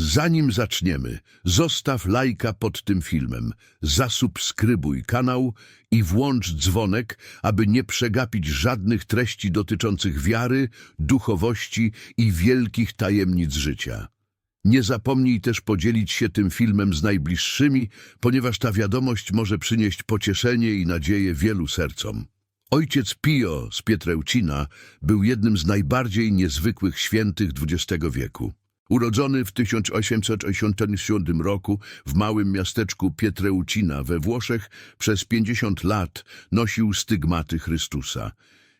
Zanim zaczniemy, zostaw lajka pod tym filmem, zasubskrybuj kanał i włącz dzwonek, aby nie przegapić żadnych treści dotyczących wiary, duchowości i wielkich tajemnic życia. Nie zapomnij też podzielić się tym filmem z najbliższymi, ponieważ ta wiadomość może przynieść pocieszenie i nadzieję wielu sercom. Ojciec Pio z Pietreucina był jednym z najbardziej niezwykłych świętych XX wieku. Urodzony w 1887 roku w małym miasteczku Pietreucina we Włoszech, przez 50 lat nosił stygmaty Chrystusa.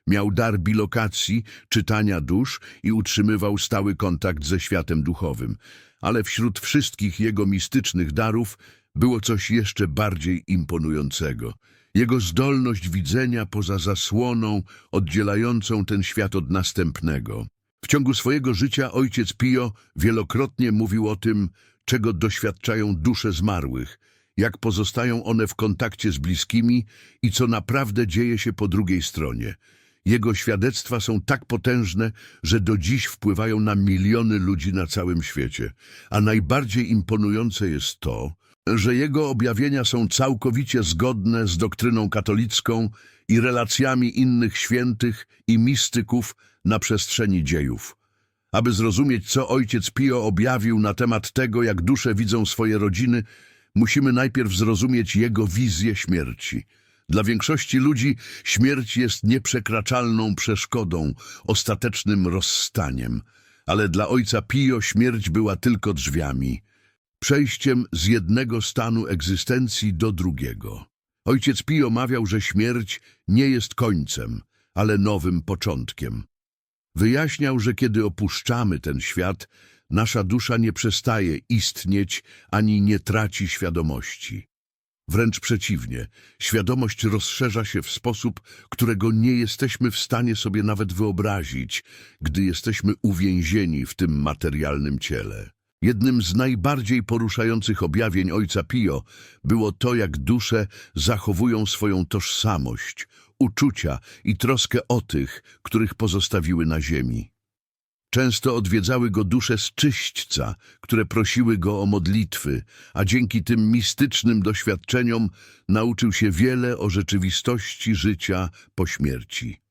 Miał dar bilokacji, czytania dusz i utrzymywał stały kontakt ze światem duchowym. Ale wśród wszystkich jego mistycznych darów było coś jeszcze bardziej imponującego. Jego zdolność widzenia poza zasłoną oddzielającą ten świat od następnego. W ciągu swojego życia ojciec Pio wielokrotnie mówił o tym, czego doświadczają dusze zmarłych, jak pozostają one w kontakcie z bliskimi i co naprawdę dzieje się po drugiej stronie. Jego świadectwa są tak potężne, że do dziś wpływają na miliony ludzi na całym świecie. A najbardziej imponujące jest to, że jego objawienia są całkowicie zgodne z doktryną katolicką i relacjami innych świętych i mistyków na przestrzeni dziejów. Aby zrozumieć, co ojciec Pio objawił na temat tego, jak dusze widzą swoje rodziny, musimy najpierw zrozumieć jego wizję śmierci. Dla większości ludzi śmierć jest nieprzekraczalną przeszkodą, ostatecznym rozstaniem, ale dla ojca Pio śmierć była tylko drzwiami, przejściem z jednego stanu egzystencji do drugiego. Ojciec Pio mawiał, że śmierć nie jest końcem, ale nowym początkiem. Wyjaśniał, że kiedy opuszczamy ten świat, nasza dusza nie przestaje istnieć ani nie traci świadomości. Wręcz przeciwnie, świadomość rozszerza się w sposób, którego nie jesteśmy w stanie sobie nawet wyobrazić, gdy jesteśmy uwięzieni w tym materialnym ciele. Jednym z najbardziej poruszających objawień ojca Pio było to, jak dusze zachowują swoją tożsamość, uczucia i troskę o tych, których pozostawiły na ziemi. Często odwiedzały go dusze z czyśćca, które prosiły go o modlitwy, a dzięki tym mistycznym doświadczeniom nauczył się wiele o rzeczywistości życia po śmierci.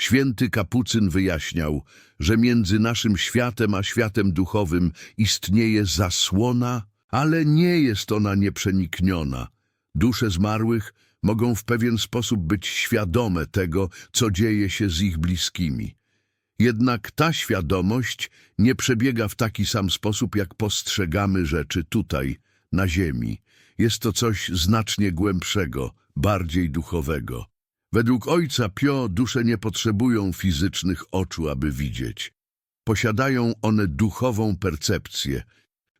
Święty Kapucyn wyjaśniał, że między naszym światem a światem duchowym istnieje zasłona, ale nie jest ona nieprzenikniona. Dusze zmarłych mogą w pewien sposób być świadome tego, co dzieje się z ich bliskimi. Jednak ta świadomość nie przebiega w taki sam sposób, jak postrzegamy rzeczy tutaj, na ziemi. Jest to coś znacznie głębszego, bardziej duchowego. Według ojca Pio dusze nie potrzebują fizycznych oczu, aby widzieć. Posiadają one duchową percepcję,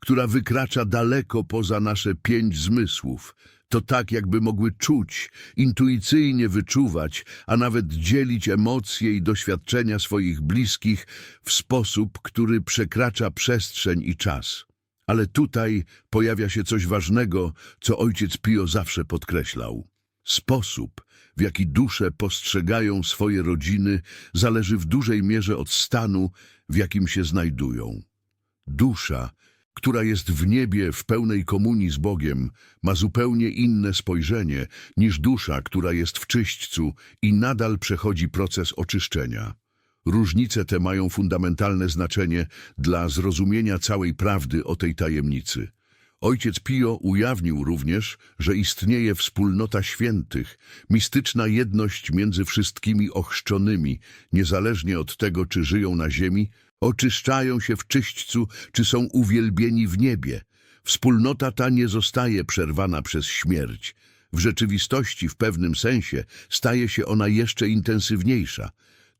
która wykracza daleko poza nasze pięć zmysłów. To tak, jakby mogły czuć, intuicyjnie wyczuwać, a nawet dzielić emocje i doświadczenia swoich bliskich w sposób, który przekracza przestrzeń i czas. Ale tutaj pojawia się coś ważnego, co ojciec Pio zawsze podkreślał. Sposób, w jaki dusze postrzegają swoje rodziny, zależy w dużej mierze od stanu, w jakim się znajdują. Dusza, która jest w niebie w pełnej komunii z Bogiem, ma zupełnie inne spojrzenie niż dusza, która jest w czyśćcu i nadal przechodzi proces oczyszczenia. Różnice te mają fundamentalne znaczenie dla zrozumienia całej prawdy o tej tajemnicy. Ojciec Pio ujawnił również, że istnieje wspólnota świętych, mistyczna jedność między wszystkimi ochrzczonymi, niezależnie od tego, czy żyją na ziemi, oczyszczają się w czyśćcu, czy są uwielbieni w niebie. Wspólnota ta nie zostaje przerwana przez śmierć. W rzeczywistości, w pewnym sensie, staje się ona jeszcze intensywniejsza.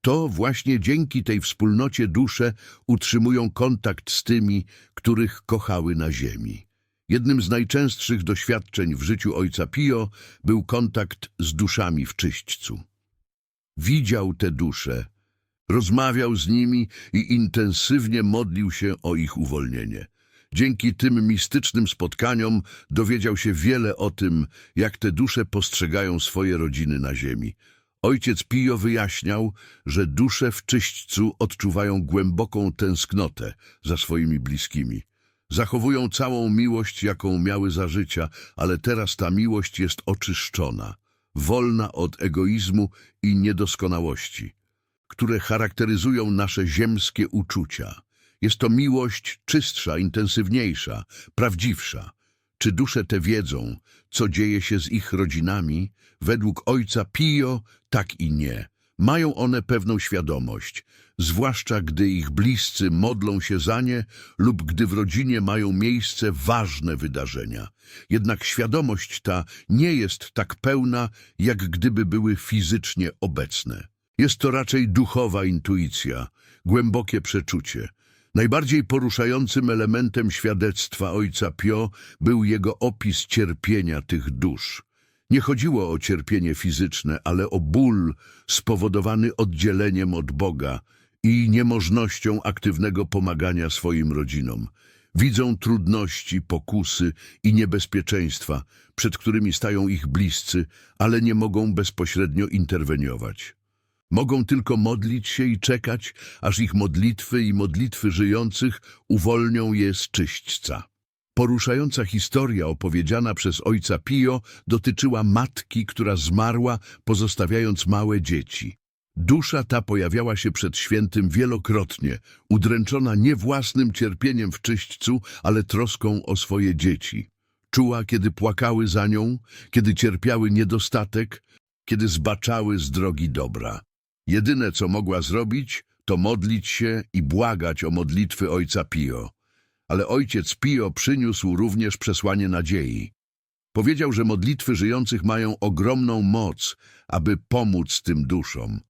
To właśnie dzięki tej wspólnocie dusze utrzymują kontakt z tymi, których kochały na ziemi. Jednym z najczęstszych doświadczeń w życiu ojca Pio był kontakt z duszami w czyśćcu. Widział te dusze, rozmawiał z nimi i intensywnie modlił się o ich uwolnienie. Dzięki tym mistycznym spotkaniom dowiedział się wiele o tym, jak te dusze postrzegają swoje rodziny na ziemi. Ojciec Pio wyjaśniał, że dusze w czyśćcu odczuwają głęboką tęsknotę za swoimi bliskimi. Zachowują całą miłość, jaką miały za życia, ale teraz ta miłość jest oczyszczona, wolna od egoizmu i niedoskonałości, które charakteryzują nasze ziemskie uczucia. Jest to miłość czystsza, intensywniejsza, prawdziwsza. Czy dusze te wiedzą, co dzieje się z ich rodzinami? Według ojca Pio tak i nie. Mają one pewną świadomość, zwłaszcza gdy ich bliscy modlą się za nie lub gdy w rodzinie mają miejsce ważne wydarzenia. Jednak świadomość ta nie jest tak pełna, jak gdyby były fizycznie obecne. Jest to raczej duchowa intuicja, głębokie przeczucie. Najbardziej poruszającym elementem świadectwa ojca Pio był jego opis cierpienia tych dusz. Nie chodziło o cierpienie fizyczne, ale o ból spowodowany oddzieleniem od Boga i niemożnością aktywnego pomagania swoim rodzinom. Widzą trudności, pokusy i niebezpieczeństwa, przed którymi stają ich bliscy, ale nie mogą bezpośrednio interweniować. Mogą tylko modlić się i czekać, aż ich modlitwy i modlitwy żyjących uwolnią je z czyśćca. Poruszająca historia opowiedziana przez ojca Pio dotyczyła matki, która zmarła, pozostawiając małe dzieci. Dusza ta pojawiała się przed świętym wielokrotnie, udręczona nie własnym cierpieniem w czyśćcu, ale troską o swoje dzieci. Czuła, kiedy płakały za nią, kiedy cierpiały niedostatek, kiedy zbaczały z drogi dobra. Jedyne, co mogła zrobić, to modlić się i błagać o modlitwy ojca Pio. Ale ojciec Pio przyniósł również przesłanie nadziei. Powiedział, że modlitwy żyjących mają ogromną moc, aby pomóc tym duszom.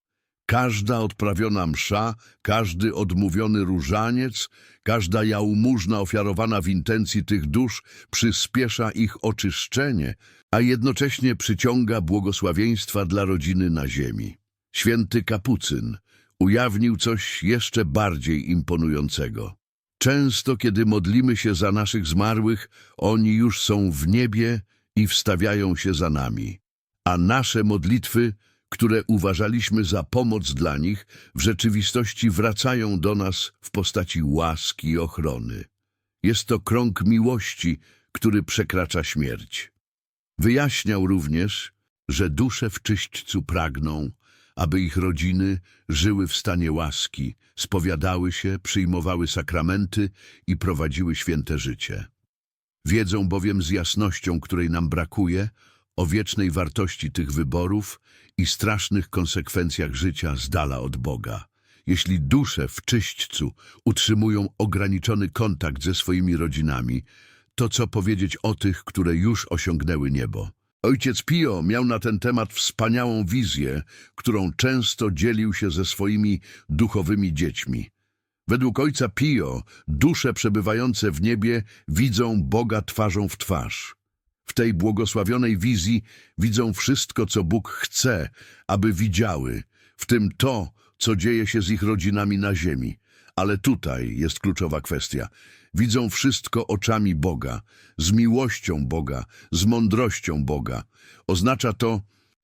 Każda odprawiona msza, każdy odmówiony różaniec, każda jałmużna ofiarowana w intencji tych dusz przyspiesza ich oczyszczenie, a jednocześnie przyciąga błogosławieństwa dla rodziny na ziemi. Święty Kapucyn ujawnił coś jeszcze bardziej imponującego. Często, kiedy modlimy się za naszych zmarłych, oni już są w niebie i wstawiają się za nami. A nasze modlitwy, które uważaliśmy za pomoc dla nich, w rzeczywistości wracają do nas w postaci łaski i ochrony. Jest to krąg miłości, który przekracza śmierć. Wyjaśniał również, że dusze w czyśćcu pragną, aby ich rodziny żyły w stanie łaski, spowiadały się, przyjmowały sakramenty i prowadziły święte życie. Wiedzą bowiem z jasnością, której nam brakuje, o wiecznej wartości tych wyborów i strasznych konsekwencjach życia z dala od Boga. Jeśli dusze w czyśćcu utrzymują ograniczony kontakt ze swoimi rodzinami, to co powiedzieć o tych, które już osiągnęły niebo? Ojciec Pio miał na ten temat wspaniałą wizję, którą często dzielił się ze swoimi duchowymi dziećmi. Według ojca Pio dusze przebywające w niebie widzą Boga twarzą w twarz. W tej błogosławionej wizji widzą wszystko, co Bóg chce, aby widziały, w tym to, co dzieje się z ich rodzinami na ziemi. Ale tutaj jest kluczowa kwestia. Widzą wszystko oczami Boga, z miłością Boga, z mądrością Boga. Oznacza to,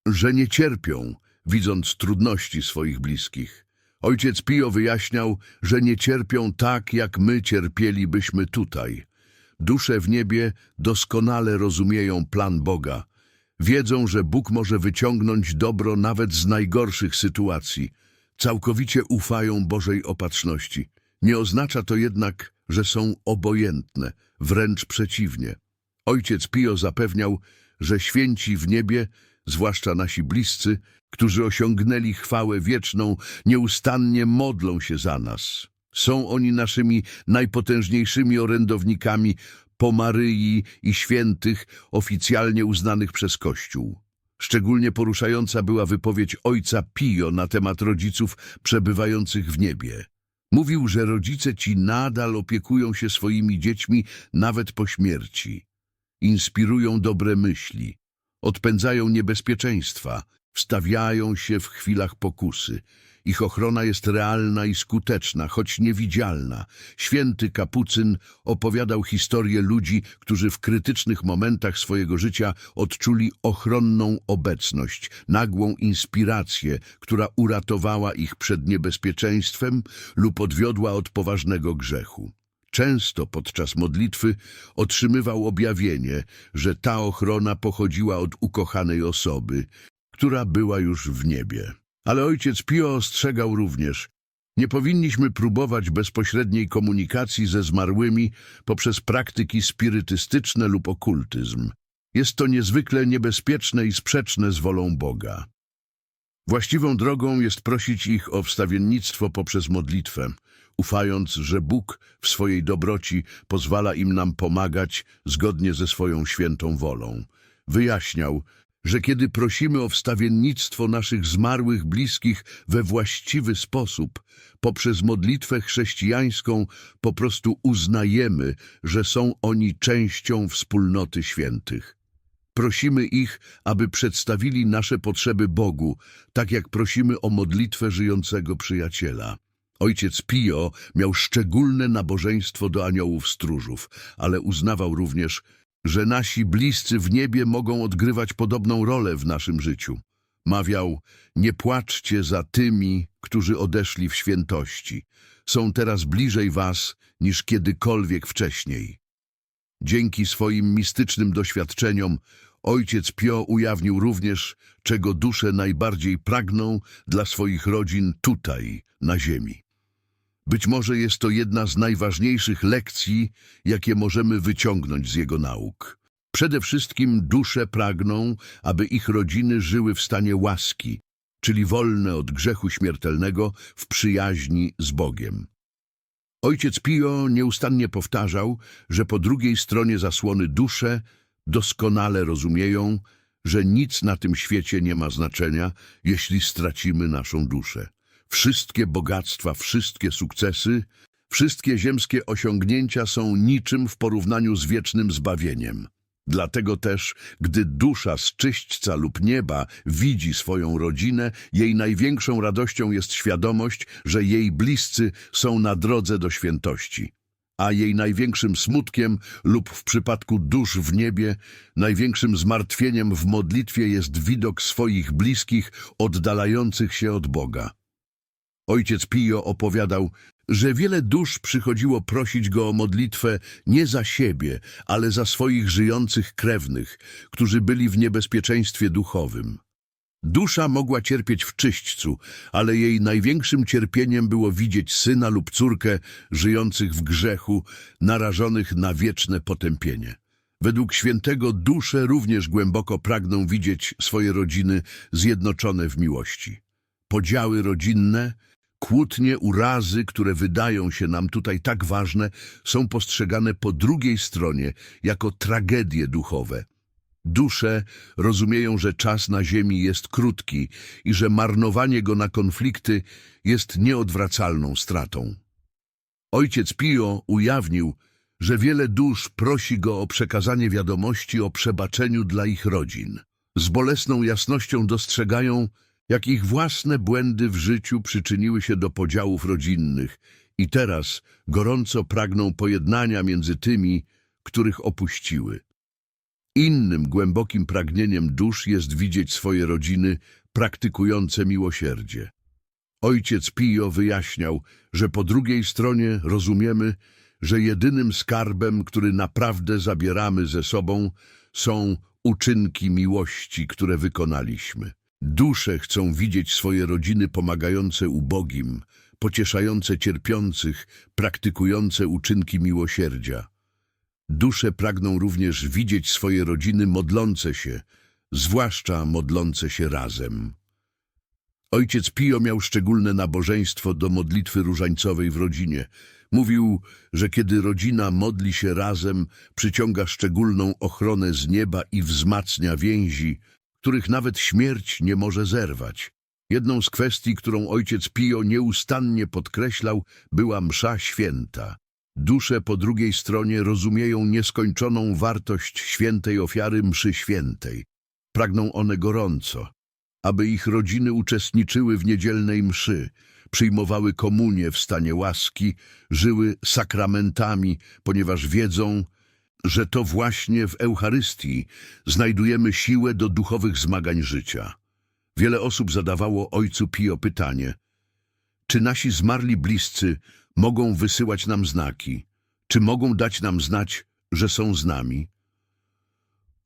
że nie cierpią, widząc trudności swoich bliskich. Ojciec Pio wyjaśniał, że nie cierpią tak, jak my cierpielibyśmy tutaj. Dusze w niebie doskonale rozumieją plan Boga. Wiedzą, że Bóg może wyciągnąć dobro nawet z najgorszych sytuacji. Całkowicie ufają Bożej opatrzności. Nie oznacza to jednak, że są obojętne, wręcz przeciwnie. Ojciec Pio zapewniał, że święci w niebie, zwłaszcza nasi bliscy, którzy osiągnęli chwałę wieczną, nieustannie modlą się za nas. Są oni naszymi najpotężniejszymi orędownikami po Maryi i świętych oficjalnie uznanych przez Kościół. Szczególnie poruszająca była wypowiedź ojca Pio na temat rodziców przebywających w niebie. Mówił, że rodzice ci nadal opiekują się swoimi dziećmi nawet po śmierci. Inspirują dobre myśli, odpędzają niebezpieczeństwa, wstawiają się w chwilach pokusy. Ich ochrona jest realna i skuteczna, choć niewidzialna. Święty Kapucyn opowiadał historię ludzi, którzy w krytycznych momentach swojego życia odczuli ochronną obecność, nagłą inspirację, która uratowała ich przed niebezpieczeństwem lub odwiodła od poważnego grzechu. Często podczas modlitwy otrzymywał objawienie, że ta ochrona pochodziła od ukochanej osoby, która była już w niebie. Ale ojciec Pio ostrzegał również, nie powinniśmy próbować bezpośredniej komunikacji ze zmarłymi poprzez praktyki spirytystyczne lub okultyzm. Jest to niezwykle niebezpieczne i sprzeczne z wolą Boga. Właściwą drogą jest prosić ich o wstawiennictwo poprzez modlitwę, ufając, że Bóg w swojej dobroci pozwala im nam pomagać zgodnie ze swoją świętą wolą. Wyjaśniał, że kiedy prosimy o wstawiennictwo naszych zmarłych bliskich we właściwy sposób, poprzez modlitwę chrześcijańską po prostu uznajemy, że są oni częścią wspólnoty świętych. Prosimy ich, aby przedstawili nasze potrzeby Bogu, tak jak prosimy o modlitwę żyjącego przyjaciela. Ojciec Pio miał szczególne nabożeństwo do aniołów stróżów, ale uznawał również, że nasi bliscy w niebie mogą odgrywać podobną rolę w naszym życiu. Mawiał, nie płaczcie za tymi, którzy odeszli w świętości. Są teraz bliżej was niż kiedykolwiek wcześniej. Dzięki swoim mistycznym doświadczeniom ojciec Pio ujawnił również, czego dusze najbardziej pragną dla swoich rodzin tutaj, na ziemi. Być może jest to jedna z najważniejszych lekcji, jakie możemy wyciągnąć z jego nauk. Przede wszystkim dusze pragną, aby ich rodziny żyły w stanie łaski, czyli wolne od grzechu śmiertelnego w przyjaźni z Bogiem. Ojciec Pio nieustannie powtarzał, że po drugiej stronie zasłony dusze doskonale rozumieją, że nic na tym świecie nie ma znaczenia, jeśli stracimy naszą duszę. Wszystkie bogactwa, wszystkie sukcesy, wszystkie ziemskie osiągnięcia są niczym w porównaniu z wiecznym zbawieniem. Dlatego też, gdy dusza z czyśćca lub nieba widzi swoją rodzinę, jej największą radością jest świadomość, że jej bliscy są na drodze do świętości. A jej największym smutkiem lub w przypadku dusz w niebie, największym zmartwieniem w modlitwie jest widok swoich bliskich oddalających się od Boga. Ojciec Pio opowiadał, że wiele dusz przychodziło prosić go o modlitwę nie za siebie, ale za swoich żyjących krewnych, którzy byli w niebezpieczeństwie duchowym. Dusza mogła cierpieć w czyśćcu, ale jej największym cierpieniem było widzieć syna lub córkę żyjących w grzechu, narażonych na wieczne potępienie. Według świętego dusze również głęboko pragną widzieć swoje rodziny zjednoczone w miłości. Podziały rodzinne, Kłótnie, urazy, które wydają się nam tutaj tak ważne, są postrzegane po drugiej stronie jako tragedie duchowe. Dusze rozumieją, że czas na ziemi jest krótki i że marnowanie go na konflikty jest nieodwracalną stratą. Ojciec Pio ujawnił, że wiele dusz prosi go o przekazanie wiadomości o przebaczeniu dla ich rodzin. Z bolesną jasnością dostrzegają, jak ich własne błędy w życiu przyczyniły się do podziałów rodzinnych i teraz gorąco pragną pojednania między tymi, których opuściły. Innym głębokim pragnieniem dusz jest widzieć swoje rodziny praktykujące miłosierdzie. Ojciec Pio wyjaśniał, że po drugiej stronie rozumiemy, że jedynym skarbem, który naprawdę zabieramy ze sobą, są uczynki miłości, które wykonaliśmy. Dusze chcą widzieć swoje rodziny pomagające ubogim, pocieszające cierpiących, praktykujące uczynki miłosierdzia. Dusze pragną również widzieć swoje rodziny modlące się, zwłaszcza modlące się razem. Ojciec Pio miał szczególne nabożeństwo do modlitwy różańcowej w rodzinie. Mówił, że kiedy rodzina modli się razem, przyciąga szczególną ochronę z nieba i wzmacnia więzi, których nawet śmierć nie może zerwać. Jedną z kwestii, którą ojciec Pio nieustannie podkreślał, była msza święta. Dusze po drugiej stronie rozumieją nieskończoną wartość świętej ofiary mszy świętej. Pragną one gorąco, aby ich rodziny uczestniczyły w niedzielnej mszy, przyjmowały komunię w stanie łaski, żyły sakramentami, ponieważ wiedzą, że to właśnie w Eucharystii znajdujemy siłę do duchowych zmagań życia. Wiele osób zadawało ojcu Pio pytanie, czy nasi zmarli bliscy mogą wysyłać nam znaki? Czy mogą dać nam znać, że są z nami?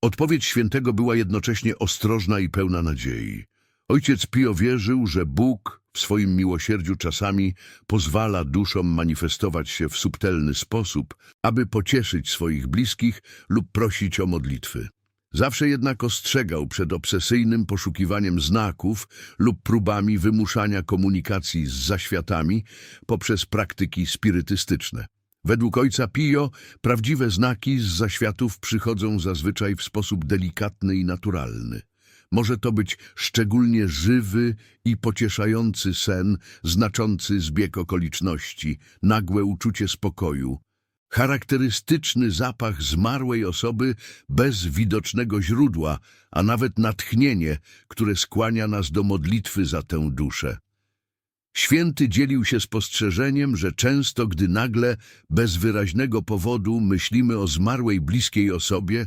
Odpowiedź świętego była jednocześnie ostrożna i pełna nadziei. Ojciec Pio wierzył, że Bóg w swoim miłosierdziu czasami pozwala duszom manifestować się w subtelny sposób, aby pocieszyć swoich bliskich lub prosić o modlitwy. Zawsze jednak ostrzegał przed obsesyjnym poszukiwaniem znaków lub próbami wymuszania komunikacji z zaświatami poprzez praktyki spirytystyczne. Według ojca Pio prawdziwe znaki z zaświatów przychodzą zazwyczaj w sposób delikatny i naturalny. Może to być szczególnie żywy i pocieszający sen, znaczący zbieg okoliczności, nagłe uczucie spokoju, charakterystyczny zapach zmarłej osoby bez widocznego źródła, a nawet natchnienie, które skłania nas do modlitwy za tę duszę. Święty dzielił się spostrzeżeniem, że często, gdy nagle, bez wyraźnego powodu, myślimy o zmarłej bliskiej osobie,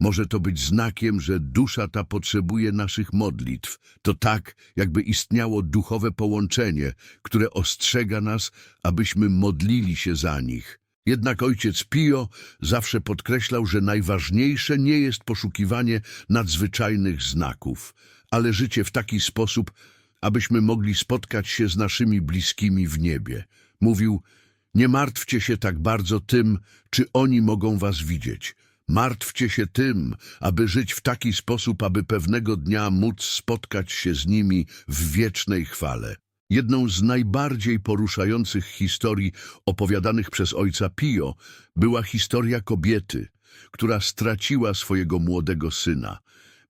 może to być znakiem, że dusza ta potrzebuje naszych modlitw. To tak, jakby istniało duchowe połączenie, które ostrzega nas, abyśmy modlili się za nich. Jednak ojciec Pio zawsze podkreślał, że najważniejsze nie jest poszukiwanie nadzwyczajnych znaków, ale życie w taki sposób, abyśmy mogli spotkać się z naszymi bliskimi w niebie. Mówił, nie martwcie się tak bardzo tym, czy oni mogą was widzieć. Martwcie się tym, aby żyć w taki sposób, aby pewnego dnia móc spotkać się z nimi w wiecznej chwale. Jedną z najbardziej poruszających historii opowiadanych przez ojca Pio była historia kobiety, która straciła swojego młodego syna.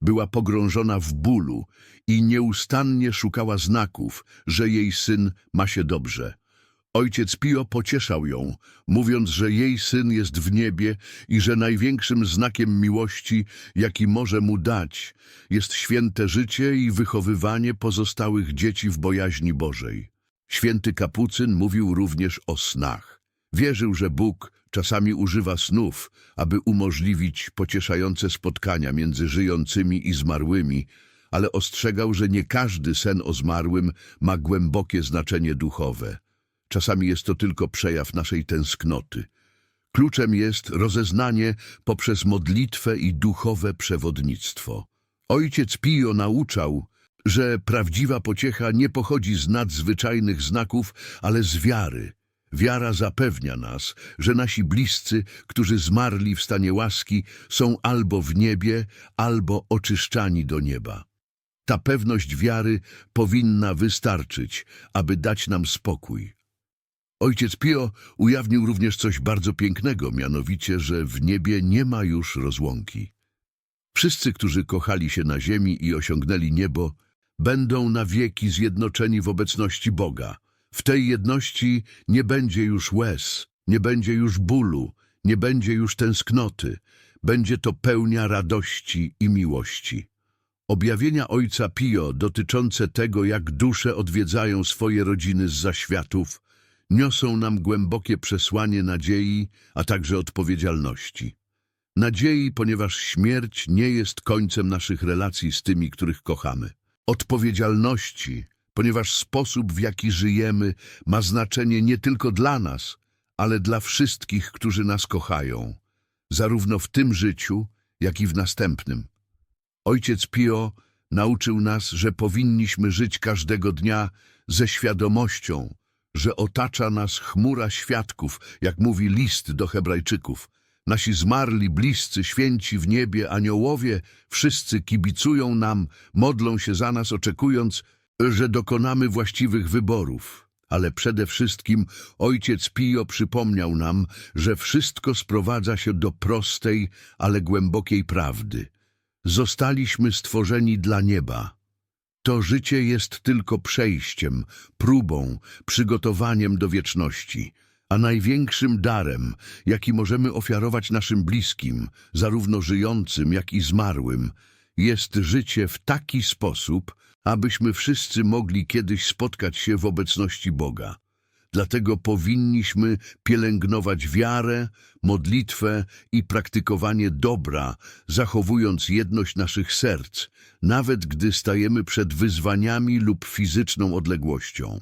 Była pogrążona w bólu i nieustannie szukała znaków, że jej syn ma się dobrze. Ojciec Pio pocieszał ją, mówiąc, że jej syn jest w niebie i że największym znakiem miłości, jaki może mu dać, jest święte życie i wychowywanie pozostałych dzieci w bojaźni Bożej. Święty Kapucyn mówił również o snach. Wierzył, że Bóg czasami używa snów, aby umożliwić pocieszające spotkania między żyjącymi i zmarłymi, ale ostrzegał, że nie każdy sen o zmarłym ma głębokie znaczenie duchowe. Czasami jest to tylko przejaw naszej tęsknoty. Kluczem jest rozeznanie poprzez modlitwę i duchowe przewodnictwo. Ojciec Pio nauczał, że prawdziwa pociecha nie pochodzi z nadzwyczajnych znaków, ale z wiary. Wiara zapewnia nas, że nasi bliscy, którzy zmarli w stanie łaski, są albo w niebie, albo oczyszczani do nieba. Ta pewność wiary powinna wystarczyć, aby dać nam spokój. Ojciec Pio ujawnił również coś bardzo pięknego, mianowicie, że w niebie nie ma już rozłąki. Wszyscy, którzy kochali się na ziemi i osiągnęli niebo, będą na wieki zjednoczeni w obecności Boga. W tej jedności nie będzie już łez, nie będzie już bólu, nie będzie już tęsknoty. Będzie to pełnia radości i miłości. Objawienia Ojca Pio dotyczące tego, jak dusze odwiedzają swoje rodziny z zaświatów, niosą nam głębokie przesłanie nadziei, a także odpowiedzialności. Nadziei, ponieważ śmierć nie jest końcem naszych relacji z tymi, których kochamy. Odpowiedzialności, ponieważ sposób, w jaki żyjemy, ma znaczenie nie tylko dla nas, ale dla wszystkich, którzy nas kochają, zarówno w tym życiu, jak i w następnym. Ojciec Pio nauczył nas, że powinniśmy żyć każdego dnia ze świadomością, że otacza nas chmura świadków, jak mówi list do Hebrajczyków. Nasi zmarli, bliscy, święci w niebie, aniołowie, wszyscy kibicują nam, modlą się za nas, oczekując, że dokonamy właściwych wyborów. Ale przede wszystkim ojciec Pio przypomniał nam, że wszystko sprowadza się do prostej, ale głębokiej prawdy. Zostaliśmy stworzeni dla nieba. To życie jest tylko przejściem, próbą, przygotowaniem do wieczności, a największym darem, jaki możemy ofiarować naszym bliskim, zarówno żyjącym, jak i zmarłym, jest życie w taki sposób, abyśmy wszyscy mogli kiedyś spotkać się w obecności Boga. Dlatego powinniśmy pielęgnować wiarę, modlitwę i praktykowanie dobra, zachowując jedność naszych serc, nawet gdy stajemy przed wyzwaniami lub fizyczną odległością.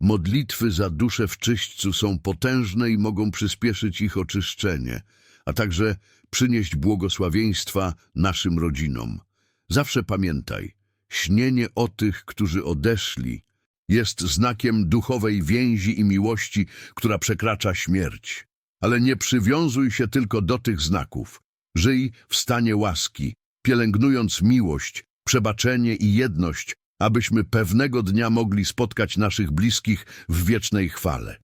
Modlitwy za duszę w czyśćcu są potężne i mogą przyspieszyć ich oczyszczenie, a także przynieść błogosławieństwa naszym rodzinom. Zawsze pamiętaj, śnienie o tych, którzy odeszli, jest znakiem duchowej więzi i miłości, która przekracza śmierć. Ale nie przywiązuj się tylko do tych znaków. Żyj w stanie łaski, pielęgnując miłość, przebaczenie i jedność, abyśmy pewnego dnia mogli spotkać naszych bliskich w wiecznej chwale.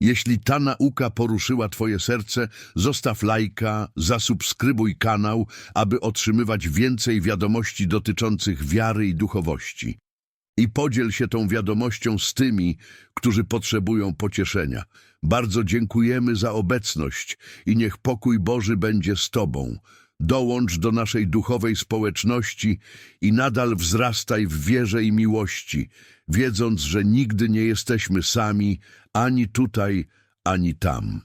Jeśli ta nauka poruszyła Twoje serce, zostaw lajka, zasubskrybuj kanał, aby otrzymywać więcej wiadomości dotyczących wiary i duchowości. I podziel się tą wiadomością z tymi, którzy potrzebują pocieszenia. Bardzo dziękujemy za obecność i niech pokój Boży będzie z Tobą. Dołącz do naszej duchowej społeczności i nadal wzrastaj w wierze i miłości, wiedząc, że nigdy nie jesteśmy sami, ani tutaj, ani tam.